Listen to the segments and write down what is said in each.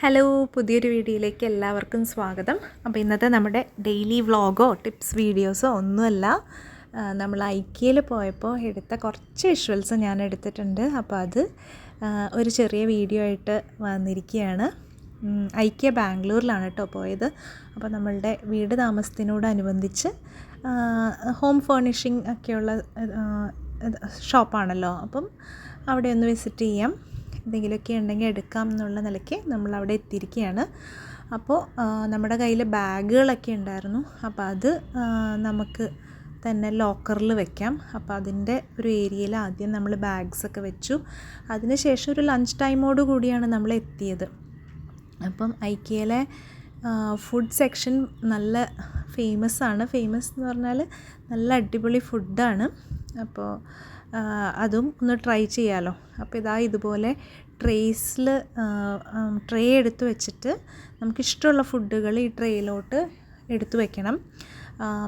Hello പുതിയൊരു വീഡിയോയിലേക്ക് എല്ലാവർക്കും സ്വാഗതം. അപ്പോൾ ഇന്നത്തെ നമ്മുടെ ഡെയിലി വ്ളോഗോ ടിപ്സ് വീഡിയോസോ ഒന്നുമല്ല. നമ്മൾ ഐക്യയിൽ പോയപ്പോൾ എടുത്ത കുറച്ച് വിഷ്വൽസ് ഞാൻ എടുത്തിട്ടുണ്ട്. അപ്പോൾ അത് ഒരു ചെറിയ വീഡിയോ ആയിട്ട് വന്നിരിക്കുകയാണ്. ഐക്യ ബാംഗ്ലൂരിലാണ് കേട്ടോ പോയത്. അപ്പോൾ നമ്മളുടെ വീട് താമസത്തിനോടനുബന്ധിച്ച് ഹോം ഫേർണിഷിംഗ് ഒക്കെയുള്ള ഷോപ്പാണല്ലോ. അപ്പം അവിടെ ഒന്ന് വിസിറ്റ് ചെയ്യാം. എന്തെങ്കിലുമൊക്കെ ഉണ്ടെങ്കിൽ എടുക്കാം എന്നുള്ള നിലയ്ക്ക് നമ്മൾ അവിടെ എത്തിയിരിക്കുകയാണ്. അപ്പോൾ നമ്മുടെ കയ്യിൽ ബാഗുകളൊക്കെ ഉണ്ടായിരുന്നു. അപ്പോൾ അത് നമുക്ക് തന്നെ ലോക്കറിൽ വെക്കാം. അപ്പോൾ അതിന്റെ ഒരു ഏരിയയിൽ ആദ്യം നമ്മൾ ബാഗ്സൊക്കെ വെച്ചു. അതിനുശേഷം ഒരു ലഞ്ച് ടൈമോട് കൂടിയാണ് നമ്മൾ എത്തിയത്. അപ്പം ഐക്കിയയിലെ ഫുഡ് സെക്ഷൻ നല്ല ഫേമസ് ആണ്. ഫേമസ് എന്ന് പറഞ്ഞാൽ നല്ല അടിപൊളി ഫുഡാണ് അപ്പോൾ അതും ഒന്ന് ട്രൈ ചെയ്യാമല്ലോ അപ്പോൾ ഇതാ ഇതുപോലെ ട്രേസിൽ ട്രേ എടുത്ത് വെച്ചിട്ട് നമുക്കിഷ്ടമുള്ള ഫുഡുകൾ ഈ ട്രേയിലോട്ട് എടുത്തു വെക്കണം.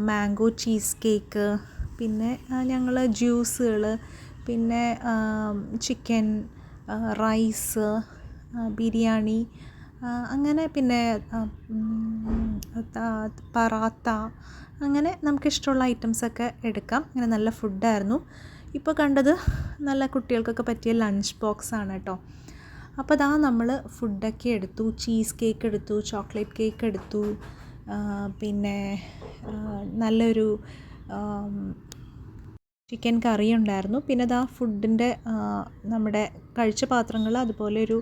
മാംഗോ ചീസ് കേക്ക് പിന്നെ ഞങ്ങൾ ജ്യൂസുകൾ പിന്നെ ചിക്കൻ റൈസ് ബിരിയാണി അങ്ങനെ പിന്നെ പറാത്ത അങ്ങനെ നമുക്കിഷ്ടമുള്ള ഐറ്റംസൊക്കെ എടുക്കാം. അങ്ങനെ നല്ല ഫുഡായിരുന്നു ഇപ്പോൾ കണ്ടത് നല്ല കുട്ടികൾക്കൊക്കെ പറ്റിയ ലഞ്ച് ബോക്സ് ആണ് കേട്ടോ അപ്പോൾ അതാ നമ്മൾ ഫുഡൊക്കെ എടുത്തു. ചീസ് കേക്ക് എടുത്തു ചോക്ലേറ്റ് കേക്ക് എടുത്തു. പിന്നെ നല്ലൊരു ചിക്കൻ കറി ഉണ്ടായിരുന്നു. പിന്നെ അതാ ഫുഡിന്റെ നമ്മുടെ കഴിച്ച പാത്രങ്ങൾ അതുപോലെ ഒരു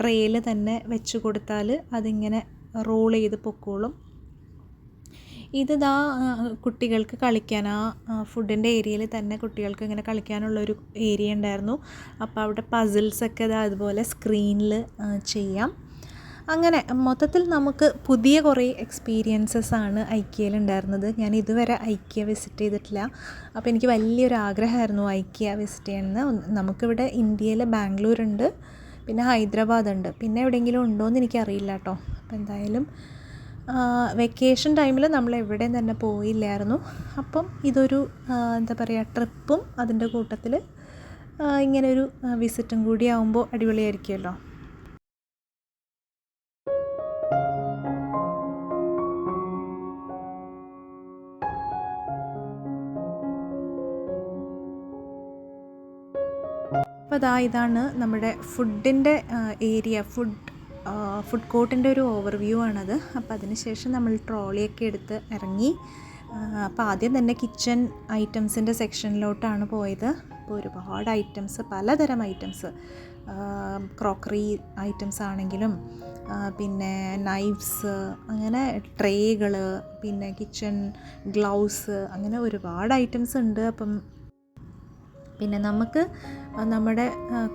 ട്രേയിൽ തന്നെ വെച്ച് കൊടുത്താൽ അതിങ്ങനെ റോൾ ചെയ്ത് പൊക്കോളും. ഇത് ദാ കുട്ടികൾക്ക് കളിക്കാൻ ആ ഫുഡിന്റെ ഏരിയയിൽ തന്നെ കുട്ടികൾക്ക് ഇങ്ങനെ കളിക്കാനുള്ളൊരു ഏരിയ ഉണ്ടായിരുന്നു. അപ്പോൾ അവിടെ പസിൽസൊക്കെ ഇതാ അതുപോലെ സ്ക്രീനിൽ ചെയ്യാം. അങ്ങനെ മൊത്തത്തിൽ നമുക്ക് പുതിയ കുറേ എക്സ്പീരിയൻസസ് ആണ് ഐക്യയിൽ ഉണ്ടായിരുന്നത്. ഞാൻ ഇതുവരെ ഐക്യ വിസിറ്റ് ചെയ്തിട്ടില്ല. അപ്പോൾ എനിക്ക് വലിയൊരു ആഗ്രഹമായിരുന്നു ഐക്യ വിസിറ്റ് ചെയ്യണമെന്ന് നമുക്കിവിടെ ഇന്ത്യയിലെ ബാംഗ്ലൂർ ഉണ്ട് പിന്നെ ഹൈദരാബാദ് ഉണ്ട് പിന്നെ എവിടെയെങ്കിലും ഉണ്ടോ എന്ന് എനിക്കറിയില്ല കേട്ടോ. അപ്പോൾ എന്തായാലും വെക്കേഷൻ ടൈമിൽ നമ്മൾ എവിടെയും തന്നെ പോയില്ലായിരുന്നു. അപ്പം ഇതൊരു എന്താ പറയുക ട്രിപ്പും അതിന്റെ കൂട്ടത്തിൽ ഇങ്ങനെ ഒരു വിസിറ്റും കൂടി ആകുമ്പോൾ അടിപൊളിയായിരിക്കുമല്ലോ അപ്പോൾ അതാ ഇതാണ് നമ്മുടെ ഫുഡിന്റെ ഏരിയ. ഫുഡ് ഫുഡ് കോർട്ടിന്റെ ഒരു ഓവർവ്യൂ ആണത്. അപ്പോൾ അതിനുശേഷം നമ്മൾ ട്രോളിയൊക്കെ എടുത്ത് ഇറങ്ങി. അപ്പോൾ ആദ്യം തന്നെ കിച്ചൺ ഐറ്റംസിന്റെ സെക്ഷനിലോട്ടാണ് പോയത്. അപ്പോൾ ഒരുപാട് ഐറ്റംസ് പലതരം ഐറ്റംസ്. ക്രോക്കറി ഐറ്റംസ് ആണെങ്കിലും പിന്നെ നൈഫ്സ് അങ്ങനെ ട്രേകൾ പിന്നെ കിച്ചൺ ഗ്ലൗസ് അങ്ങനെ ഒരുപാട് ഐറ്റംസ് ഉണ്ട്. അപ്പം പിന്നെ നമുക്ക് നമ്മുടെ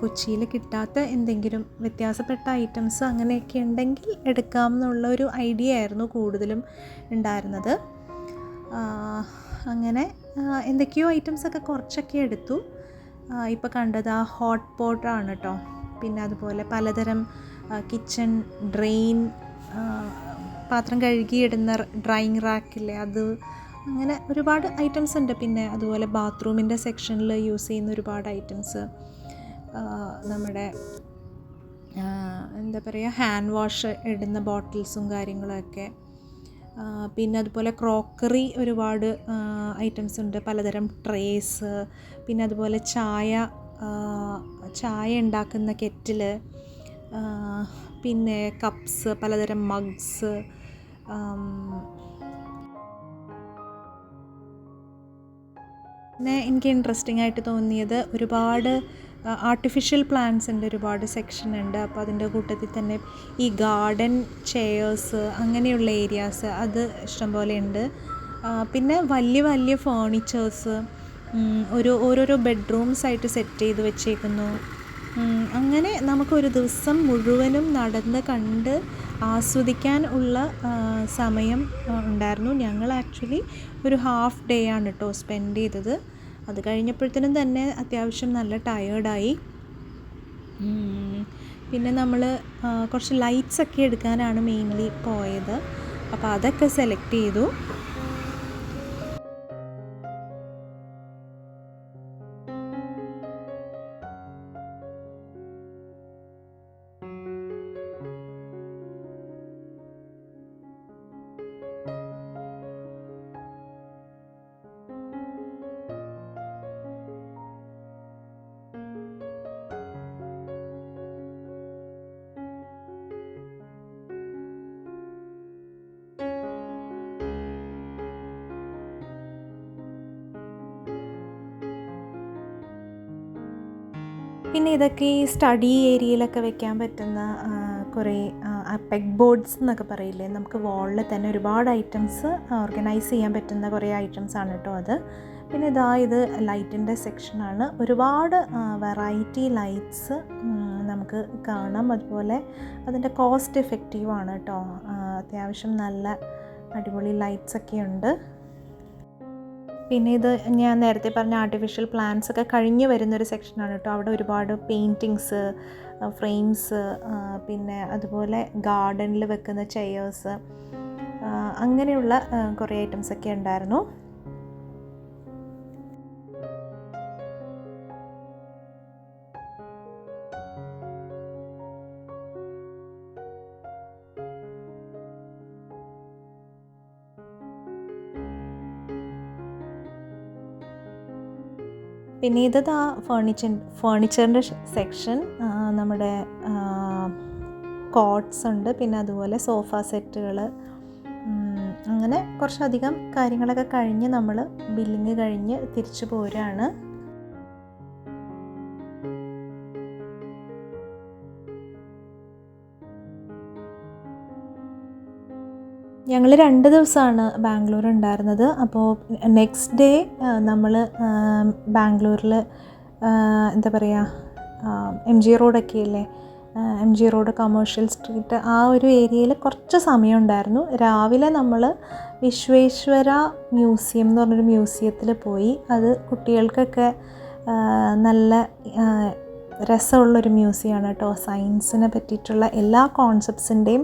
കൊച്ചിയിൽ കിട്ടാത്ത എന്തെങ്കിലും വ്യത്യാസപ്പെട്ട ഐറ്റംസ് അങ്ങനെയൊക്കെ ഉണ്ടെങ്കിൽ എടുക്കാം എന്നുള്ള ഒരു ഐഡിയ ആയിരുന്നു കൂടുതലും ഉണ്ടായിരുന്നത്. അങ്ങനെ എന്തൊക്കെയോ ഐറ്റംസൊക്കെ കുറച്ചൊക്കെ എടുത്തു. ഇപ്പോൾ കണ്ടത് ആ ഹോട്ട് പോട്ടാണ് കേട്ടോ പിന്നെ അതുപോലെ പലതരം കിച്ചൺ ഡ്രെയിൻ പാത്രം കഴുകിയിടുന്ന ഡ്രൈയിങ് റാക്കില്ലേ അത് അങ്ങനെ ഒരുപാട് ഐറ്റംസ് ഉണ്ട്. പിന്നെ അതുപോലെ ബാത്റൂമിന്റെ സെക്ഷനിൽ യൂസ് ചെയ്യുന്ന ഒരുപാട് ഐറ്റംസ് നമ്മുടെ എന്താ പറയുക ഹാൻഡ് വാഷ് ഇടുന്ന ബോട്ടിൽസും കാര്യങ്ങളൊക്കെ. പിന്നെ അതുപോലെ ക്രോക്കറി ഒരുപാട് ഐറ്റംസ് ഉണ്ട്. പലതരം ട്രേസ് പിന്നെ അതുപോലെ ചായ ചായ ഉണ്ടാക്കുന്ന കെറ്റിൽ പിന്നെ കപ്സ് പലതരം മഗ്സ് പിന്നെ എനിക്ക് ഇൻട്രസ്റ്റിംഗ് ആയിട്ട് തോന്നിയത് ഒരുപാട് ആർട്ടിഫിഷ്യൽ പ്ലാന്റ്സിന്റെ ഒരുപാട് സെക്ഷൻ ഉണ്ട്. അപ്പോൾ അതിന്റെ കൂട്ടത്തിൽ തന്നെ ഈ ഗാർഡൻ ചെയേഴ്സ് അങ്ങനെയുള്ള ഏരിയാസ് അത് ഇഷ്ടംപോലെ ഉണ്ട്. പിന്നെ വലിയ വലിയ ഫേണിച്ചേഴ്സ് ഒരു ഓരോരോ ബെഡ്റൂംസ് ആയിട്ട് സെറ്റ് ചെയ്ത് വെച്ചേക്കുന്നു. അങ്ങനെ നമുക്കൊരു ദിവസം മുഴുവനും നടന്ന് കണ്ട് ആസ്വദിക്കാൻ ഉള്ള സമയം ഉണ്ടായിരുന്നു. ഞങ്ങൾ ആക്ച്വലി ഒരു ഹാഫ് ഡേ ആണ് കേട്ടോ സ്പെൻഡ് ചെയ്തത്. അത് കഴിഞ്ഞപ്പോഴത്തേനും തന്നെ അത്യാവശ്യം നല്ല ടയേർഡായി പിന്നെ നമ്മൾ കുറച്ച് ലൈറ്റ്സ് ഒക്കെ എടുക്കാനാണ് മെയിൻലി പോയത്. അപ്പോൾ അതൊക്കെ സെലക്ട് ചെയ്തു. പിന്നെ ഇതൊക്കെ ഈ സ്റ്റഡി ഏരിയയിലൊക്കെ വെക്കാൻ പറ്റുന്ന കുറേ പെഗ് ബോർഡ്സ് എന്നൊക്കെ പറയില്ലേ? നമുക്ക് വാളിൽ തന്നെ ഒരുപാട് ഐറ്റംസ് ഓർഗനൈസ് ചെയ്യാൻ പറ്റുന്ന കുറേ ഐറ്റംസ് ആണ് കേട്ടോ അത്. പിന്നെ ഇതാ ഇത് ലൈറ്റിന്റെ സെക്ഷനാണ് ഒരുപാട് വെറൈറ്റി ലൈറ്റ്സ് നമുക്ക് കാണാം. അതുപോലെ അതിന്റെ കോസ്റ്റ് എഫക്റ്റീവാണ് കേട്ടോ അത്യാവശ്യം നല്ല അടിപൊളി ലൈറ്റ്സ് ഒക്കെ ഉണ്ട്. പിന്നെ ഇത് ഞാൻ നേരത്തെ പറഞ്ഞ ആർട്ടിഫിഷ്യൽ പ്ലാന്റ്സ് ഒക്കെ കഴിഞ്ഞ് വരുന്നൊരു സെക്ഷനാണ് കേട്ടോ. അവിടെ ഒരുപാട് പെയിന്റിങ്സ് ഫ്രെയിംസ് പിന്നെ അതുപോലെ ഗാർഡനിൽ വെക്കുന്ന ചെയേഴ്സ് അങ്ങനെയുള്ള കുറേ ഐറ്റംസ് ഒക്കെ ഉണ്ടായിരുന്നു. പിന്നെ ഇത് ആ ഫേണിച്ചർ ഫേണിച്ചറിന്റെ സെക്ഷൻ നമ്മുടെ കോട്ട്സ് ഉണ്ട്. പിന്നെ അതുപോലെ സോഫ സെറ്റുകൾ അങ്ങനെ കുറച്ചധികം കാര്യങ്ങളൊക്കെ കഴിഞ്ഞ് നമ്മൾ ബില്ലിങ് കഴിഞ്ഞ് തിരിച്ചു പോരാണ്. ഞങ്ങൾ രണ്ട് ദിവസമാണ് ബാംഗ്ലൂർ ഉണ്ടായിരുന്നത് അപ്പോൾ നെക്സ്റ്റ് ഡേ നമ്മൾ ബാംഗ്ലൂരിൽ എന്താ പറയുക എം ജി റോഡൊക്കെ അല്ലേ M G road commercial street ആ ഒരു ഏരിയയിൽ കുറച്ച് സമയം ഉണ്ടായിരുന്നു രാവിലെ നമ്മൾ വിശ്വേശ്വര മ്യൂസിയം എന്ന് പറഞ്ഞൊരു മ്യൂസിയത്തിൽ പോയി. അത് കുട്ടികൾക്കൊക്കെ നല്ല രസമുള്ളൊരു മ്യൂസിയമാണ് കേട്ടോ. സയൻസിനെ പറ്റിയിട്ടുള്ള എല്ലാ കോൺസെപ്റ്റ്സിന്റെയും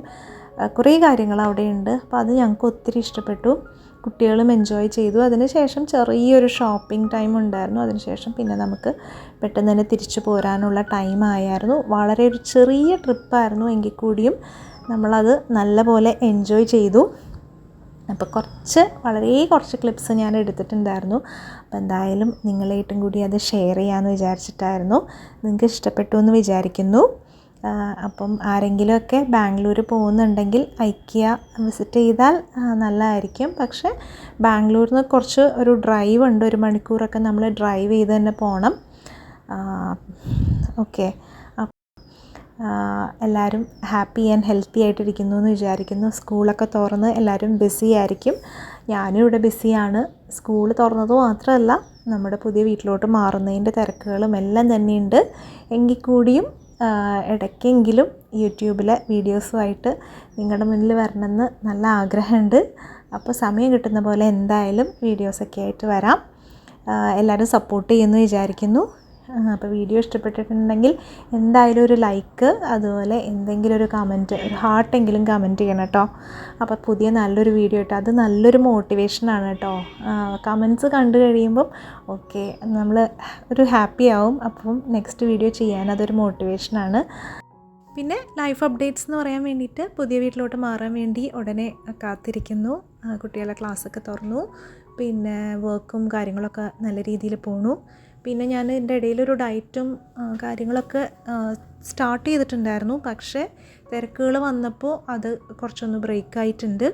കുറേ കാര്യങ്ങൾ അവിടെയുണ്ട്. അപ്പോൾ അത് ഞങ്ങൾക്ക് ഒത്തിരി ഇഷ്ടപ്പെട്ടു. കുട്ടികളും എൻജോയ് ചെയ്തു. അതിനുശേഷം ചെറിയൊരു ഷോപ്പിംഗ് ടൈം ഉണ്ടായിരുന്നു. അതിനുശേഷം പിന്നെ നമുക്ക് പെട്ടെന്ന് തന്നെ തിരിച്ചു പോരാനുള്ള ടൈം ആയായിരുന്നു. വളരെ ഒരു ചെറിയ ട്രിപ്പായിരുന്നു എങ്കിൽ കൂടിയും നമ്മളത് നല്ലപോലെ എൻജോയ് ചെയ്തു. അപ്പോൾ കുറച്ച് വളരെ കുറച്ച് ക്ലിപ്സ് ഞാൻ എടുത്തിട്ടുണ്ടായിരുന്നു. അപ്പോൾ എന്തായാലും നിങ്ങളായിട്ടും കൂടി അത് ഷെയർ ചെയ്യാമെന്ന് വിചാരിച്ചിട്ടായിരുന്നു. നിങ്ങൾക്ക് ഇഷ്ടപ്പെട്ടു എന്ന് വിചാരിക്കുന്നു. അപ്പം ആരെങ്കിലുമൊക്കെ ബാംഗ്ലൂർ പോകുന്നുണ്ടെങ്കിൽ ഐക്കിയ വിസിറ്റ് ചെയ്താൽ നല്ലതായിരിക്കും. പക്ഷേ ബാംഗ്ലൂരിൽ നിന്ന് കുറച്ച് ഒരു ഡ്രൈവ് ഉണ്ട്. ഒരു മണിക്കൂറൊക്കെ നമ്മൾ ഡ്രൈവ് ചെയ്ത് തന്നെ പോകണം ഓക്കെ. എല്ലാവരും ഹാപ്പി ആൻഡ് ഹെൽത്തി ആയിട്ടിരിക്കുന്നു എന്ന് വിചാരിക്കുന്നു. സ്കൂളൊക്കെ തുറന്ന് എല്ലാവരും ബിസി ആയിരിക്കും. ഞാനും ഇവിടെ ബിസിയാണ് സ്കൂൾ തുറന്നത് മാത്രമല്ല നമ്മുടെ പുതിയ വീട്ടിലോട്ട് മാറുന്നതിന്റെ തിരക്കുകളും എല്ലാം തന്നെയുണ്ട് എങ്കിൽ കൂടിയും ഇടയ്ക്കെങ്കിലും യൂട്യൂബിലെ വീഡിയോസുമായിട്ട് നിങ്ങളുടെ മുന്നിൽ വരണമെന്ന് നല്ല ആഗ്രഹമുണ്ട്. അപ്പോൾ സമയം കിട്ടുന്ന പോലെ എന്തായാലും വീഡിയോസൊക്കെ ആയിട്ട് വരാം. എല്ലാവരും സപ്പോർട്ട് ചെയ്യുമെന്ന് വിചാരിക്കുന്നു. അപ്പോൾ വീഡിയോ ഇഷ്ടപ്പെട്ടിട്ടുണ്ടെങ്കിൽ എന്തായാലും ഒരു ലൈക്ക് അതുപോലെ എന്തെങ്കിലും ഒരു കമന്റ് ഒരു ഹാർട്ടെങ്കിലും കമന്റ് ചെയ്യണം കേട്ടോ അപ്പോൾ പുതിയ നല്ലൊരു വീഡിയോ ഇട്ടോ അത് നല്ലൊരു മോട്ടിവേഷനാണ് കേട്ടോ കമൻസ് കണ്ടു കഴിയുമ്പം ഓക്കെ നമ്മൾ ഒരു ഹാപ്പി ആവും. അപ്പം നെക്സ്റ്റ് വീഡിയോ ചെയ്യാൻ അതൊരു മോട്ടിവേഷനാണ് പിന്നെ ലൈഫ് അപ്ഡേറ്റ്സ് എന്ന് പറയാൻ വേണ്ടിയിട്ട് പുതിയ വീട്ടിലോട്ട് മാറാൻ വേണ്ടി ഉടനെ കാത്തിരിക്കുന്നു. കുട്ടികളെ ക്ലാസ്സൊക്കെ തുറന്നു. പിന്നെ വർക്കും കാര്യങ്ങളൊക്കെ നല്ല രീതിയിൽ പോണു. പിന്നെ ഞാൻ എന്റെ ഇടയിലൊരു ഡയറ്റും കാര്യങ്ങളൊക്കെ സ്റ്റാർട്ട് ചെയ്തിട്ടുണ്ടായിരുന്നു. പക്ഷേ തിരക്കുകൾ വന്നപ്പോൾ അത് കുറച്ചൊന്ന് ബ്രേക്ക് ആയിട്ടുണ്ട്.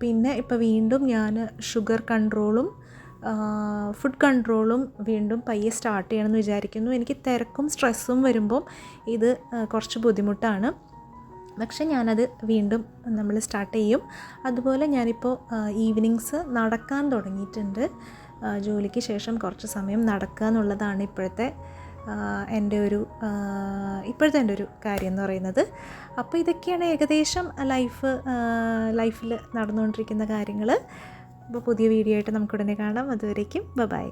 പിന്നെ ഇപ്പോൾ വീണ്ടും ഞാൻ ഷുഗർ കൺട്രോളും ഫുഡ് കൺട്രോളും വീണ്ടും പയ്യെ സ്റ്റാർട്ട് ചെയ്യണമെന്ന് വിചാരിക്കുന്നു. എനിക്ക് തിരക്കും സ്ട്രെസ്സും വരുമ്പം ഇത് കുറച്ച് ബുദ്ധിമുട്ടാണ്. പക്ഷേ ഞാനത് വീണ്ടും നമ്മൾ സ്റ്റാർട്ട് ചെയ്യും. അതുപോലെ ഞാനിപ്പോൾ ഈവനിങ്സ് നടക്കാൻ തുടങ്ങിയിട്ടുണ്ട്. ജോലിക്ക് ശേഷം കുറച്ച് സമയം നടക്കുക എന്നുള്ളതാണ് ഇപ്പോഴത്തെ എന്റെ ഒരു ഇപ്പോഴത്തെ എന്റെ ഒരു കാര്യം എന്ന് പറയുന്നത്. അപ്പോൾ ഇതൊക്കെയാണ് ഏകദേശം ലൈഫ് ലൈഫിൽ നടന്നുകൊണ്ടിരിക്കുന്ന കാര്യങ്ങൾ. അപ്പോൾ പുതിയ വീഡിയോ ആയിട്ട് നമുക്കുടനെ കാണാം. അതുവരേക്കും ബൈ.